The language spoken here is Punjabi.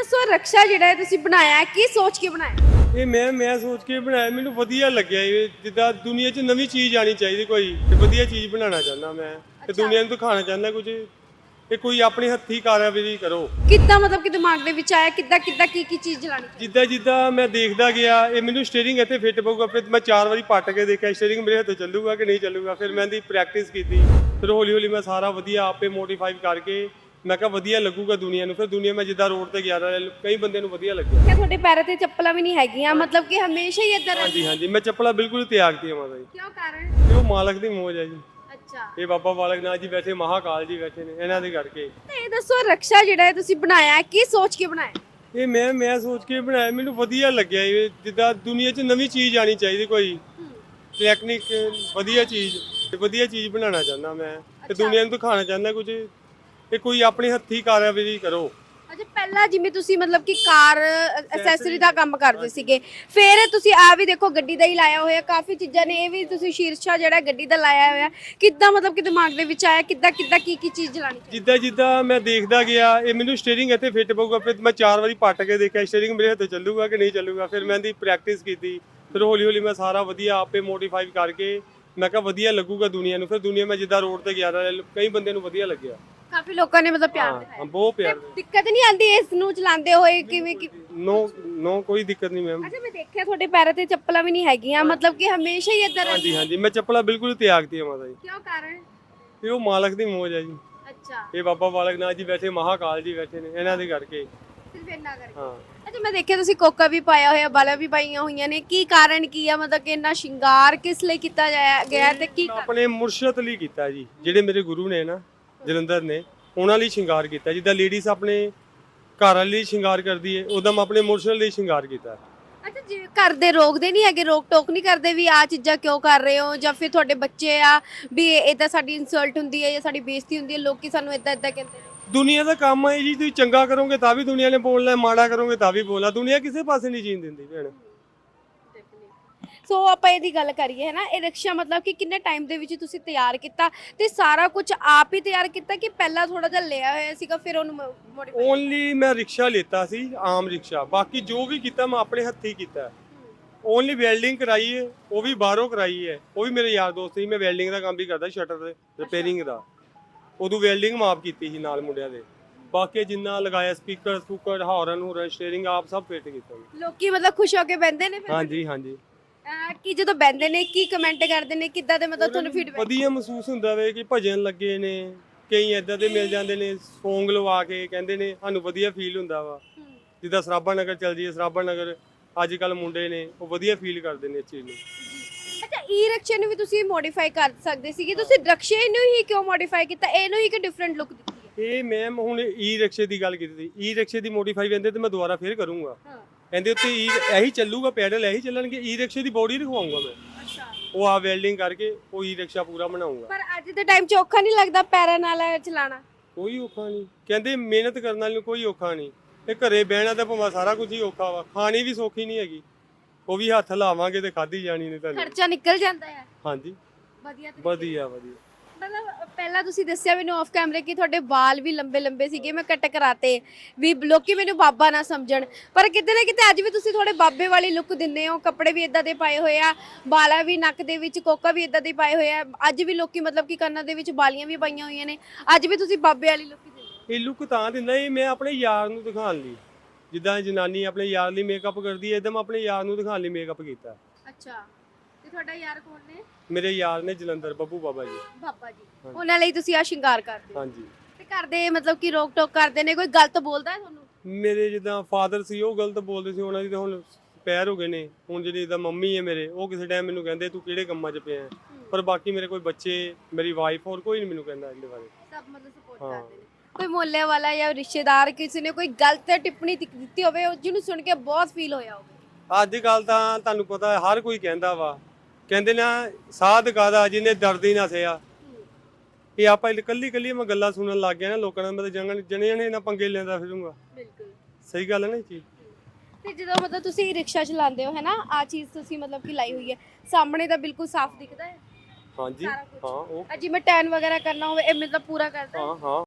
ਦੱਸੋ ਰਕਸ਼ਾ ਜਿਹੜਾ ਹੈ ਤੁਸੀਂ ਬਣਾਇਆ ਕੀ ਸੋਚ ਕੇ ਬਣਾਇਆ? ਇਹ ਮੈਂ ਮੈਂ ਸੋਚ ਕੇ ਬਣਾਇਆ ਮੈਨੂੰ ਵਧੀਆ ਲੱਗਿਆ ਇਹ ਜਿੱਦਾਂ ਦੁਨੀਆ 'ਚ ਨਵੀਂ ਚੀਜ਼ ਆਣੀ ਚਾਹੀਦੀ ਕੋਈ ਤੇ ਵਧੀਆ ਚੀਜ਼ ਬਣਾਉਣਾ ਚਾਹੁੰਦਾ ਮੈਂ ਤੇ ਦੁਨੀਆ ਨੂੰ ਦਿਖਾਉਣਾ ਚਾਹੁੰਦਾ ਕੁਝ ਇਹ ਕੋਈ ਆਪਣੀ ਹੱਥੀ ਕਾਰਜਵਿਧੀ ਕਰੋ। ਕਿੱਦਾਂ ਮਤਲਬ ਕਿ ਦਿਮਾਗ ਦੇ ਵਿੱਚ ਆਇਆ ਕਿੱਦਾਂ ਕਿੱਦਾਂ ਕੀ ਕੀ ਚੀਜ਼ ਜਲਾਣੀ ਜਿੱਦਾਂ ਜਿੱਦਾਂ ਮੈਂ ਦੇਖਦਾ ਗਿਆ ਇਹ ਮੈਨੂੰ ਸਟੀਅਰਿੰਗ ਇੱਥੇ ਫਿੱਟ ਪਊਗਾ ਫਿਰ ਮੈਂ ਚਾਰ ਵਾਰੀ ਪੱਟ ਕੇ ਦੇਖਿਆ ਸਟੀਅਰਿੰਗ ਮੇਰੇ ਹੱਥੋਂ ਚੱਲੂਗਾ ਕਿ ਨਹੀਂ ਚੱਲੂਗਾ ਫਿਰ ਮੈਂ ਇਹਦੀ ਪ੍ਰੈਕਟਿਸ ਕੀਤੀ ਫਿਰ ਹੌਲੀ ਹੌਲੀ ਮੈਂ ਸਾਰਾ ਵਧੀਆ ਆਪੇ ਮੋਡੀਫਾਈ ਕਰਕੇ ਮੈਂ ਕਿਹਾ ਵਧੀਆ ਲੱਗੂਗਾ ਦੁਨੀਆ ਨੂੰ ਫਿਰ ਦੁਨੀਆ ਮੈਂ ਜਿੱਦਾਂ ਰੋਡ ਤੇ ਗਿਆ ਰਿਹਾ, ਕਈ ਬੰਦੇ ਨੂੰ ਵਧੀਆ ਲੱਗਿਆ। ਕਿ ਤੁਹਾਡੇ ਪੈਰਾਂ ਤੇ ਚੱਪਲਾਂ ਵੀ ਨਹੀਂ ਹੈਗੀਆਂ ਮਤਲਬ ਕਿ ਹਮੇਸ਼ਾ ਹੀ ਇੱਧਰ ਹਾਂਜੀ ਹਾਂਜੀ ਮੈਂ ਚੱਪਲਾਂ ਬਿਲਕੁਲ ਤਿਆਗਤੀਆਂ ਮਾਤਾ ਜੀ ਕਿਉਂ ਕਾਰਨ? ਉਹ ਮਾਲਕ ਦੀ ਮੋਜ ਹੈ ਜੀ। ਅੱਛਾ। ਇਹ ਬਾਬਾ ਬਾਲਕ ਨਾਥ ਜੀ ਬੈਠੇ ਮਹਾਕਾਲ ਜੀ ਬੈਠੇ ਨੇ ਇਹਨਾਂ ਦੇ ਕਰਕੇ। ਤੇ ਇਹ ਦੱਸੋ ਰਕਸ਼ਾ ਜਿਹੜਾ ਹੈ ਤੁਸੀਂ ਬਣਾਇਆ ਹੈ, ਕੀ ਸੋਚ ਕੇ ਬਣਾਇਆ? ਇਹ ਮੈਂ ਮੈਂ ਸੋਚ ਕੇ ਬਣਾਇਆ ਮੈਨੂੰ ਵਧੀਆ ਲੱਗਿਆ ਇਹ ਜਿੱਦਾਂ ਦੁਨੀਆ 'ਚ ਨਵੀਂ ਚੀਜ਼ ਆਣੀ ਚਾਹੀਦੀ ਕੋਈ। ਟੈਕਨੀਕ ਵਧੀਆ ਚੀਜ਼ ਤੇ ਵਧੀਆ ਚੀਜ਼ ਬਣਾਉਣਾ ਚਾਹੁੰਦਾ ਮੈਂ ਤੇ ਦੁਨੀਆ ਨੂੰ ਦਿਖਾਉਣਾ ਚਾਹੁੰਦਾ ਕੁਝ। ਇਹ ਕੋਈ ਆਪਣੀ ਹੱਥੀ ਕਾਰਜਵਿਧੀ ਕਰੋ। ਅੱਛਾ ਪਹਿਲਾਂ ਜਿਵੇਂ ਤੁਸੀਂ ਮਤਲਬ ਕਿ ਕਾਰ ਐਕਸੈਸਰੀ ਦਾ ਕੰਮ ਕਰਦੇ ਸੀਗੇ ਫਿਰ ਤੁਸੀਂ ਆ ਵੀ ਦੇਖੋ ਗੱਡੀ ਦਾ ਹੀ ਲਾਇਆ ਹੋਇਆ ਕਾਫੀ ਚੀਜ਼ਾਂ ਨੇ ਇਹ ਵੀ ਤੁਸੀਂ ਸ਼ੀਰਸ਼ਾ ਜਿਹੜਾ ਗੱਡੀ ਦਾ ਲਾਇਆ ਹੋਇਆ। ਕਿੱਦਾਂ ਮਤਲਬ ਕਿ ਦਿਮਾਗ ਦੇ ਵਿੱਚ ਆਇਆ ਕਿੱਦਾਂ ਕਿੱਦਾਂ ਕੀ ਕੀ ਚੀਜ਼ ਚਾਹੀਦੀ? ਜਿੱਦਾਂ ਜਿੱਦਾਂ ਮੈਂ ਦੇਖਦਾ ਗਿਆ ਇਹ ਮੈਨੂੰ ਸਟੀਅਰਿੰਗ ਇੱਥੇ ਫਿੱਟ ਪਊਗਾ ਫਿਰ ਮੈਂ ਚਾਰ ਵਾਰੀ ਪੱਟ ਕੇ ਦੇਖਿਆ ਸਟੀਅਰਿੰਗ ਮੇਰੇ ਹੱਥੋਂ ਚੱਲੂਗਾ ਕਿ ਨਹੀਂ ਚੱਲੂਗਾ ਫਿਰ ਮੈਂ ਇਹਦੀ ਪ੍ਰੈਕਟਿਸ ਕੀਤੀ ਫਿਰ ਹੌਲੀ ਹੌਲੀ ਮੈਂ ਸਾਰਾ ਵਧੀਆ ਆਪੇ ਮੋਡੀਫਾਈ ਕਰਕੇ ਮੈਂ ਕਿਹਾ ਵਧੀਆ ਲੱਗੂਗਾ ਦੁਨੀਆ ਨੂੰ ਫਿਰ ਦੁਨੀਆ ਮੈਂ ਜਿੱਦਾਂ ਰੋਡ ਤੇ ਗਿਆ ਕਈ ਬੰਦੇ ਨੂੰ ਵਧੀਆ ਲੱਗਿਆ। ਕਾਫੀ ਲੋਕਾਂ ਨੇ ਮਤਲਬ ਪਿਆਰ ਹਾਂ ਦਿਖਾਇਆ। ਹਾਂ, ਬਹੁਤ ਪਿਆਰ ਦਿੱਕਤ ਨਹੀਂ ਆਉਂਦੀ ਇਸ ਨੂੰ ਚਲਾਉਂਦੇ ਹੋਏ ਕਿਵੇਂ ਕਿ ਨੋ ਨੋ ਕੋਈ ਦਿੱਕਤ ਨਹੀਂ ਮੈਮ। ਅੱਛਾ ਮੈਂ ਦੇਖਿਆ ਤੁਹਾਡੇ ਪੈਰਾਂ ਤੇ ਚੱਪਲਾਂ ਵੀ ਨਹੀਂ ਹੈਗੀਆਂ ਮਤਲਬ ਕਿ ਹਮੇਸ਼ਾ ਹੀ ਇੱਧਰ ਹਾਂਜੀ ਹਾਂਜੀ ਮੈਂ ਚੱਪਲਾਂ ਬਿਲਕੁਲ ਤਿਆਗਤੀਆਂ ਮਾਤਾ ਜੀ। ਕਿਉਂ ਕਾਰਨ? ਇਹ ਉਹ ਮਾਲਕ ਦੀ ਮੋਜ ਹੈ ਜੀ। ਅੱਛਾ। ਇਹ ਬਾਬਾ ਬਾਲਕ ਨਾਥ ਜੀ ਬੈਠੇ ਮਹਾਕਾਲ ਜੀ ਬੈਠੇ ਨੇ ਇਹਨਾਂ ਦੇ ਕਰਕੇ। ਸਿਰਫ ਇੰਨਾ ਕਰਕੇ। ਹਾਂ। ਅੱਛਾ ਮੈਂ ਦੇਖਿਆ ਤੁਸੀਂ ਕੋਕਾ ਵੀ ਪਾਇਆ ਹੋਇਆ ਬਾਲਾ ਵੀ ਪਾਈਆਂ ਹੋਈਆਂ ਨੇ। ਕੀ ਕਾਰਨ ਕੀ ਆ? ਮਤਲਬ ਕਿ ਇੰਨਾ ਸ਼ਿੰਗਾਰ ਕਿਸ ਲਈ ਕੀਤਾ ਜਾਇਆ ਗਿਆ ਤੇ ਕੀ? ਆਪਣੇ ਮੁਰਸ਼ਦ ਲਈ ਕੀਤਾ ਜੀ ਜਿਹੜੇ ਮੇਰੇ ਗੁਰੂ ਨੇ ਨਾ ਜਲੰਧਰ ਨੇ ਉਹਨਾਂ ਲਈ ਸ਼ਿੰਗਾਰ ਕੀਤਾ ਜਿੱਦਾਂ ਲੇਡੀਜ਼ ਆਪਣੇ ਘਰ ਲਈ ਸ਼ਿੰਗਾਰ ਕਰਦੀ ਹੈ ਉਦੋਂ ਮੈਂ ਆਪਣੇ ਮੁਰਸ਼ਦ ਲਈ ਸ਼ਿੰਗਾਰ ਕੀਤਾ। ਅੱਛਾ ਜੀ ਘਰ ਦੇ ਰੋਕਦੇ ਨਹੀਂ ਹੈਗੇ ਰੋਕ ਟੋਕ ਨਹੀਂ ਕਰਦੇ ਵੀ ਆ ਚੀਜ਼ਾਂ ਕਿਉਂ ਕਰ ਰਹੇ ਹੋ? ਜਾਂ ਫਿਰ ਤੁਹਾਡੇ ਬੱਚੇ ਆ ਵੀ ਇਹ ਤਾਂ ਸਾਡੀ ਇਨਸਲਟ ਹੁੰਦੀ ਹੈ ਜਾਂ ਸਾਡੀ ਬੇਇੱਜ਼ਤੀ ਹੁੰਦੀ ਹੈ ਲੋਕੀ ਸਾਨੂੰ ਇਦਾਂ ਇਦਾਂ ਕਹਿੰਦੇ ਨੇ। ਦੁਨੀਆ ਦਾ ਕੰਮ ਹੈ ਜੀ ਤੁਸੀਂ ਚੰਗਾ ਕਰੋਗੇ ਤਾਂ ਵੀ ਦੁਨੀਆ ਨੇ ਬੋਲਣਾ ਮਾੜਾ ਕਰੋਗੇ ਤਾਂ ਵੀ ਬੋਲਣਾ ਦੁਨੀਆ ਕਿਸੇ ਪਾਸੇ ਨਹੀਂ ਜੀਣ ਦਿੰਦੀ ਭੈਣ। ਸੋ ਆਪਾਂ ਇਹਦੀ ਗੱਲ ਕਰੀਏ ਹੈ ਨਾ ਇਹ ਰਿਕਸ਼ਾ ਮਤਲਬ ਕਿ ਕਿੰਨੇ ਟਾਈਮ ਦੇ ਵਿੱਚ ਤੁਸੀਂ ਤਿਆਰ ਕੀਤਾ ਤੇ ਸਾਰਾ ਕੁਝ ਆਪ ਹੀ ਤਿਆਰ ਕੀਤਾ ਕਿ ਪਹਿਲਾਂ ਥੋੜਾ ਜਿਹਾ ਲਿਆ ਹੋਇਆ ਸੀਗਾ ਫਿਰ ਉਹਨੂੰ ਮੋਡੀਫਾਈ ਓਨਲੀ ਮੈਂ ਰਿਕਸ਼ਾ ਲੇਤਾ ਸੀ ਆਮ ਰਿਕਸ਼ਾ। ਬਾਕੀ ਜੋ ਵੀ ਕੀਤਾ ਮੈਂ ਆਪਣੇ ਹੱਥੀ ਕੀਤਾ। ਓਨਲੀ ਵੈਲਡਿੰਗ ਕਰਾਈ ਹੈ ਉਹ ਵੀ ਬਾਹਰੋਂ ਕਰਾਈ ਹੈ ਉਹ ਵੀ ਮੇਰੇ ਯਾਰ ਦੋਸਤ ਸੀ ਮੈਂ ਵੈਲਡਿੰਗ ਦਾ ਕੰਮ ਵੀ ਕਰਦਾ ਸ਼ਟਰ ਦੇ ਰਿਪੇਅਰਿੰਗ ਦਾ। ਉਦੋਂ ਵੈਲਡਿੰਗ ਮਾਪ ਕੀਤੀ ਸੀ ਨਾਲ ਮੁੰਡਿਆਂ ਦੇ। ਬਾਕੀ ਜਿੰਨਾ ਲਗਾਇਆ ਸਪੀਕਰ ਸਪੂਕਰ ਹਾਰਨ ਹੂਰਨ ਸਟੀਅਰਿੰਗ ਆਪ ਸਭ ਫਿੱਟ ਕੀਤਾ। ਲੋਕੀ ਮਤਲਬ ਖੁਸ਼ ਹੋ ਕੇ ਬੈੰਦੇ ਨੇ ਫਿਰ। ਹਾਂਜੀ ਹਾਂਜੀ। ਅਹ ਕਿ ਜਦੋਂ ਬੈੰਦੇ ਨੇ ਕੀ ਕਮੈਂਟ ਕਰਦੇ ਨੇ ਕਿੱਦਾਂ ਦੇ ਮਤਲਬ ਤੁਹਾਨੂੰ ਫੀਡਬੈਕ ਵਧੀਆ ਮਹਿਸੂਸ ਹੁੰਦਾ ਵੇ ਕਿ ਭਜਨ ਲੱਗੇ ਨੇ ਕਈ ਇਦਾਂ ਦੇ ਮਿਲ ਜਾਂਦੇ ਨੇ ਸੌਂਗ ਲਵਾ ਕੇ ਕਹਿੰਦੇ ਨੇ ਸਾਨੂੰ ਵਧੀਆ ਫੀਲ ਹੁੰਦਾ ਵਾ। ਜਿੱਦਾਂ ਸਰਾਭਾ ਨਗਰ ਚੱਲ ਜੀਏ ਸਰਾਭਾ ਨਗਰ ਅੱਜ ਕੱਲ ਮੁੰਡੇ ਨੇ ਉਹ ਵਧੀਆ ਫੀਲ ਕਰਦੇ ਨੇ ਇਸ ਚੀਜ਼ ਨੂੰ। ਅੱਛਾ ਈ ਰਿਕਸ਼ੇ ਨੂੰ ਵੀ ਤੁਸੀਂ ਮੋਡੀਫਾਈ ਕਰ ਸਕਦੇ ਸੀਗੇ। ਤੁਸੀਂ ਰਿਕਸ਼ੇ ਨੂੰ ਹੀ ਕਿਉਂ ਮੋਡੀਫਾਈ ਕੀਤਾ? ਇਹਨੂੰ ਹੀ ਕਿ ਡਿਫਰੈਂਟ ਲੁੱਕ ਦਿੱਤੀ ਹੈ। ਇਹ ਮੈਮ ਹੁਣ ਈ ਰਿਕਸ਼ੇ ਦੀ ਗੱਲ ਕੀਤੀ ਸੀ। ਈ ਰਿਕਸ਼ੇ ਦੀ ਮੋਡੀਫਾਈ ਕਹਿੰਦੇ ਤੇ ਮੈਂ ਦੁਬਾਰਾ ਫੇਰ ਕਰੂੰਗਾ। ਹਾਂ। ਕਹਿੰਦੇ ਉੱਤੇ ਈ ਇਹੀ ਚੱਲੂਗਾ ਪੈਡਲ ਇਹੀ ਚੱਲਣਗੇ ਈ ਰਿਕਸ਼ੇ ਦੀ ਬੋਡੀ ਰਖਵਾਉਂਗਾ ਮੈਂ। ਅੱਛਾ। ਉਹ ਆ ਵੈਲਡਿੰਗ ਕਰਕੇ ਉਹ ਈ ਰਿਕਸ਼ਾ ਪੂਰਾ ਬਣਾਉਂਗਾ। ਪਰ ਅੱਜ ਦੇ ਟਾਈਮ 'ਚ ਔਖਾ ਨਹੀਂ ਲੱਗਦਾ ਪੈਰਾਂ ਨਾਲ ਚਲਾਣਾ? ਕੋਈ ਔਖਾ ਨਹੀਂ। ਕਹਿੰਦੇ ਮਿਹਨਤ ਕਰਨ ਵਾਲੇ ਨੂੰ ਕੋਈ ਔਖਾ ਨਹੀਂ। ਇਹ ਘਰੇ ਬਹਿਣਾ ਤਾਂ ਭਾਵੇਂ ਸਾਰਾ ਕੁਝ ਹੀ ਔਖਾ ਵਾ ਖਾਣੀ ਵੀ ਸੌਖੀ ਨਹੀਂ ਹੈਗੀ। ਉਹ ਵੀ ਹੱਥ ਲਾਵਾਂਗੇ ਤੇ ਖਾਧੀ ਜਾਣੀ ਨਹੀਂ ਤੁਹਾਨੂੰ ਖਰਚਾ ਨਿਕਲ ਜਾਂਦਾ ਹੈ। ਹਾਂਜੀ। ਵਧੀਆ ਤਰੀਕੇ ਵਧੀਆ ਵਧੀਆ। ਮਤਲਬ ਪਹਿਲਾਂ ਤੁਸੀਂ ਦੱਸਿਆ ਮੈਨੂੰ ਆਫ ਕੈਮਰੇ ਕਿ ਤੁਹਾਡੇ ਵਾਲ ਵੀ ਲੰਬੇ ਲੰਬੇ ਸੀਗੇ ਮੈਂ ਕੱਟ ਕਰਾਤੇ ਵੀ ਲੋਕੀ ਮੈਨੂੰ ਬਾਬਾ ਨਾ ਸਮਝਣ। ਪਰ ਕਿਤੇ ਨਾ ਕਿਤੇ ਅੱਜ ਵੀ ਤੁਸੀਂ ਥੋੜੇ ਬਾਬੇ ਵਾਲੀ ਲੁੱਕ ਦਿੰਦੇ ਹੋ ਕੱਪੜੇ ਵੀ ਇਦਾਂ ਦੇ ਪਾਏ ਹੋਏ ਆ ਬਾਲਾ ਵੀ ਨੱਕ ਦੇ ਵਿੱਚ ਕੋਕਾ ਵੀ ਇਦਾਂ ਦੇ ਪਾਏ ਹੋਏ ਆ। ਅੱਜ ਵੀ ਲੋਕੀ ਮਤਲਬ ਕਿ ਕੰਨਾਂ ਦੇ ਵਿੱਚ ਬਾਲੀਆਂ ਵੀ ਪਾਈਆਂ ਹੋਈਆਂ ਨੇ। ਅੱਜ ਵੀ ਤੁਸੀਂ ਬਾਬੇ ਵਾਲੀ ਲੁੱਕ ਦਿੰਦੇ ਹੋ। ਇਹ ਲੁੱਕ ਤਾਂ ਦਿੰਦਾ ਇਹ ਮੈਂ ਆਪਣੇ ਯਾਰ ਨੂੰ ਦਿਖਾਉਣ ਲਈ। ਜਿੱਦਾਂ ਜਨਾਨੀ ਆਪਣੇ ਯਾਰ ਲਈ ਮੇਕਅਪ ਕਰਦੀ ਹੈ ਇਦਾਂ ਮੈਂ ਆਪਣੇ ਯਾਰ ਨੂੰ ਦਿਖਾਉਣ ਲਈ ਮੇਕਅਪ ਕੀਤਾ। ਅੱਛਾ। ਤੇ ਤੁਹਾਡਾ ਯਾਰ ਕੌਣ ਨੇ? ਮੇਰੇ ਯਾਰ ਨੇ ਜਲੰਧਰ ਬੱਬੂ ਬਾਬਾ ਜੀ। ਬਾਬਾ ਜੀ। ਉਹਨਾਂ ਲਈ ਤੁਸੀਂ ਆ ਸ਼ਿੰਗਾਰ ਕਰਦੇ ਹੋ। ਹਾਂਜੀ। ਤੇ ਕਰਦੇ ਮਤਲਬ ਕਿ ਰੋਕ ਟੋਕ ਕਰਦੇ ਨੇ ਕੋਈ ਗਲਤ ਬੋਲਦਾ ਹੈ ਤੁਹਾਨੂੰ? ਮੇਰੇ ਜਿੱਦਾਂ ਫਾਦਰ ਸੀ ਉਹ ਗਲਤ ਬੋਲਦੇ ਸੀ ਉਹਨਾਂ ਦੀ ਤਾਂ ਹੁਣ ਪੈਰ ਹੋ ਗਏ ਨੇ। ਹੁਣ ਜਿਹੜੀ ਜਿੱਦਾਂ ਮੰਮੀ ਹੈ ਮੇਰੇ ਉਹ ਕਿਸੇ ਟਾਈਮ ਮੈਨੂੰ ਕਹਿੰਦੇ ਤੂੰ ਕਿਹੜੇ ਕੰਮਾਂ 'ਚ ਪਿਆ ਹੈ? ਪਰ ਬਾਕੀ ਮੇਰੇ ਕੋਈ ਬੱਚੇ ਮੇਰੀ ਵਾਈਫ ਹੋਰ ਕੋਈ ਨਹੀਂ ਮੈਨੂੰ ਕਹਿੰਦਾ ਇਹਦੇ ਬਾਰੇ। ਸਭ ਮਤਲਬ ਸਪੋਰਟ ਹਾਂ। ਕਰਦੇ ਨੇ। ਕੋਈ ਮੁਹੱਲੇ ਵਾਲਾ ਜਾਂ ਰਿਸ਼ਤੇਦਾਰ ਕਿਸੇ ਨੇ ਕੋਈ ਗਲਤ ਟਿੱਪਣੀ ਦਿੱ- ਦਿੱਤੀ ਹੋਵੇ ਉਹ ਜਿਹਨੂੰ ਸੁਣ ਕੇ ਬਹੁਤ ਫੀਲ ਹੋਇਆ ਹੋਵੇ। ਅੱਜ ਕੱਲ ਤਾਂ ਤੁਹਾਨੂੰ ਪਤਾ ਹਰ ਕੋਈ ਕਹਿੰਦਾ ਵਾ ਕਹਿੰਦੇ ਨਾ ਸਾਧ ਕਾਦਾ ਜਿਹਨੇ ਦਰਦ ਹੀ ਨਾ ਸਿਆ ਇਹ ਆਪਾਂ ਇਕੱਲੀ ਕੱਲੀ ਮੈਂ ਗੱਲਾਂ ਸੁਣਨ ਲੱਗ ਗਿਆ ਨਾ ਲੋਕਾਂ ਨਾਲ ਮੈਂ ਤਾਂ ਜਣੇ ਜਣੇ ਜਣੇ ਨਾ ਪੰਗੇ ਲੈਂਦਾ ਫਿਰੂੰਗਾ। ਬਿਲਕੁਲ। ਸਹੀ ਗੱਲ ਹੈ ਨਾ ਇਹ ਚੀਜ਼? ਤੇ ਜਦੋਂ ਮਤਲਬ ਤੁਸੀਂ ਰਿਕਸ਼ਾ ਚਲਾਉਂਦੇ ਹੋ ਹੈ ਨਾ ਆ ਚੀਜ਼ ਤੁਸੀਂ ਮਤਲਬ ਕਿ ਲਾਈ ਹੋਈ ਹੈ ਸਾਹਮਣੇ ਤਾਂ ਬਿਲਕੁਲ ਸਾਫ਼ ਦਿਖਦਾ ਹੈ? ਹਾਂਜੀ ਸਾਰਾ ਕੁਛ। ਹਾਂ ਉਹ ਅੱਜ ਜਿਵੇਂ ਟੈਨ ਵਗੈਰਾ ਕਰਨਾ ਹੋਵੇ ਇਹ ਮਤਲਬ ਪੂਰਾ ਕਰਦਾ ਹੈ? ਹਾਂ ਹਾਂ।